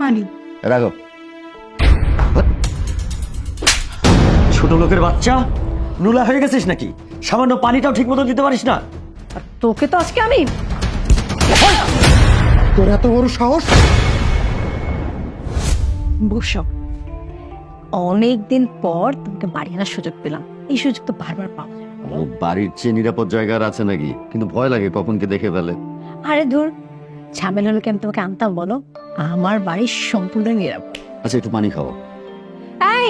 পানি। রাখো ছোট লোকের বাচ্চা? নুলা হয়ে গেছিস নাকি? সামান্য পানিটাও ঠিক মতো দিতে পারিস না। আর তোকে তো আজকে আমি তোর এত বড় সাহস? বসো। অনেক দিন পর তোমাকে বাড়ি আনার সুযোগ পেলাম। এই সুযোগ তো বারবার পাওয়া যায়। ও বাড়ির চেয়ে নিরাপদ জায়গা আর আছে নাকি? কিন্তু ভয় লাগে কখনকে দেখে ফেলে। আরে ধুর ঝামেলা হলে কি আমি তোমাকে আনতাম বলো? আমার বাড়ির সম্পূর্ণ নিরাপদ। আচ্ছা একটু পানি খাও। এই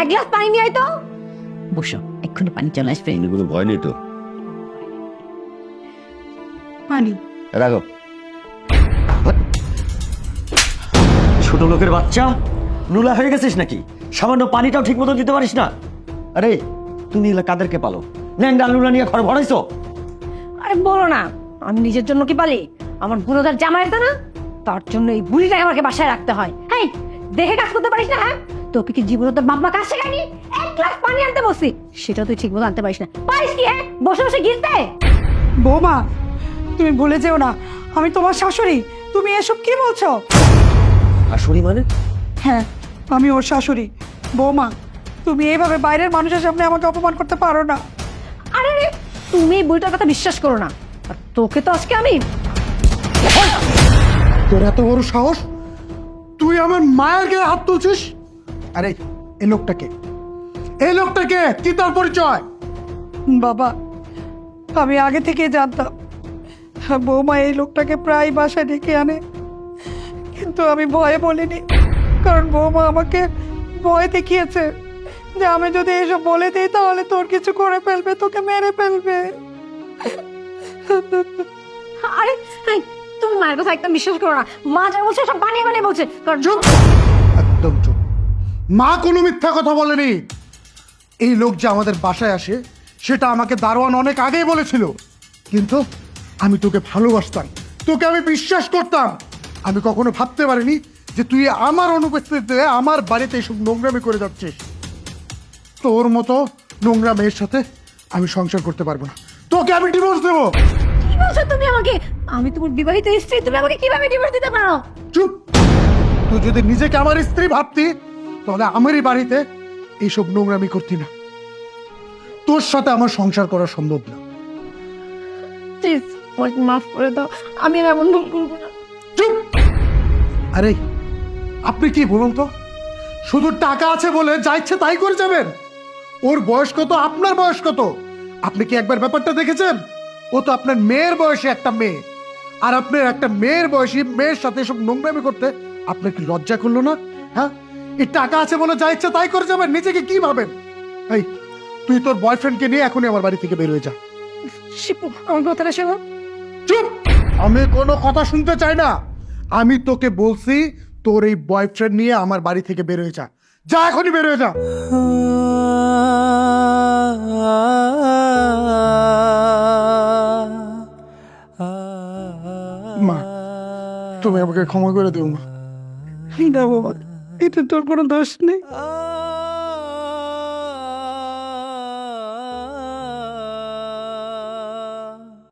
এক গ্লাস পানি নিয়ে আয় তো। বসো এক্ষুনি পানি চলে আসবে। এমনি কোনো ভয় নেই তো? পানি। রাখো। ছোট লোকের বাচ্চা? নুলা হয়ে গেছিস নাকি? সামান্য পানিটাও ঠিক মতো দিতে পারিস না। আরে তুমি এগুলা কাদেরকে পালো? ল্যাংডা নুলা নিয়ে ঘর ভরাইছো? আরে বলো না আমি নিজের জন্য কি পালি? আমার বুড়োদার জামাই না? তার জন্য এই বুড়িটাকে আমাকে বাসায় রাখতে হয়। হ্যাঁ দেখে কাজ করতে পারিস না হ্যাঁ? তোকে কি জীবনে তোর বাবা কাজ শেখায়নি? এক গ্লাস পানি আনতে বসছি। সেটা তুই ঠিক মতো আনতে পারিস না। পারিস কি হ্যাঁ? বসে বসে গিলতে? বৌমা তুমি ভুলে যেও না আমি তোমার শাশুড়ি। তুমি এসব কি বলছো? শাশুড়ি মানে? হ্যাঁ আমি ওর শাশুড়ি। বৌমা তুমি এইভাবে বাইরের মানুষের সামনে আমাকে অপমান করতে পারো না। আরে তুমি এই বুড়িটার কথা বিশ্বাস করো না। আর তোকে তো আজকে আমি তোর এত বড় সাহস? তুই আমার মায়ের গায়ে হাত তুলছিস? আরে এই লোকটাকে। এই লোকটাকে কি তার পরিচয়? বাবা আমি আগে থেকে জানতাম বৌমা এই লোকটাকে প্রায় বাসায় ডেকে আনে। কিন্তু আমি ভয়ে বলিনি কারণ বৌমা আমাকে ভয় দেখিয়েছে যে আমি যদি এসব বলে দিই তাহলে তোর কিছু করে ফেলবে তোকে মেরে ফেলবে। আরে তুমি মায়ের কথা একদম বিশ্বাস করো না। মা যা বলছে সব বানিয়ে বানিয়ে বলছে। একদম চুপ। মা কোনো মিথ্যা কথা বলেনি। এই লোক যে আমাদের বাসায় আসে সেটা আমাকে দারোয়ান অনেক আগেই বলেছিল। কিন্তু আমি তোকে ভালোবাসতাম। তোকে আমি বিশ্বাস করতাম। আমি কখনো ভাবতে পারিনি যে তুই আমার অনুপস্থিতিতে আমার বাড়িতে এইসব নোংরামি করে যাচ্ছিস। তোর মতো নোংরা মেয়ের সাথে আমি সংসার করতে পারব না। তোকে আমি ডিভোর্স দেবো। কি বলছো তুমি আমাকে? আমি তোমার বিবাহিত স্ত্রী তুমি আমাকে কীভাবে ডিভোর্স দিতে পারো? চুপ! তুই যদি নিজেকে আমার স্ত্রী ভাবতি তাহলে আমারই বাড়িতে এইসব নোংরামি করতি না। তোর সাথে আমার সংসার করা সম্ভব না। প্লিজ আমাকে মাফ করে দাও। আমি আর এমন ভুল করব না। চুপ! আরে আপনি কি বলুন তো? শুধু টাকা আছে বলে যা ইচ্ছে তাই করে যাবেন? ওর বয়স কত আপনার বয়স কত? আপনি কি একবার ব্যাপারটা দেখেছেন? ও তো আপনার মেয়ের বয়সে একটা মেয়ে। আর আপনার একটা মেয়ের বয়সী মেয়ের সাথে এসব নোংরামি করতে আপনার কি লজ্জা করল না? হ্যাঁ? এই টাকা আছে বলে যা ইচ্ছে তাই করে যাবেন নিজেকে কি ভাবেন? এই তুই তোর বয়ফ্রেন্ডকে নিয়ে এখনই আমার বাড়ি থেকে বের হয়ে যা। শিপু আমার কথাটা শোনো। চুপ! আমি কোনো কথা শুনতে চাই না। আমি তোকে বলছি তোর এই বয়ফ্রেন্ড নিয়ে আমার বাড়ি থেকে বের হয়ে যা। যা এখনই বের হয়ে যা। মা তুমি আমাকে ক্ষমা করে দিও মা। না এটা তোর কোনো দোষ নেই।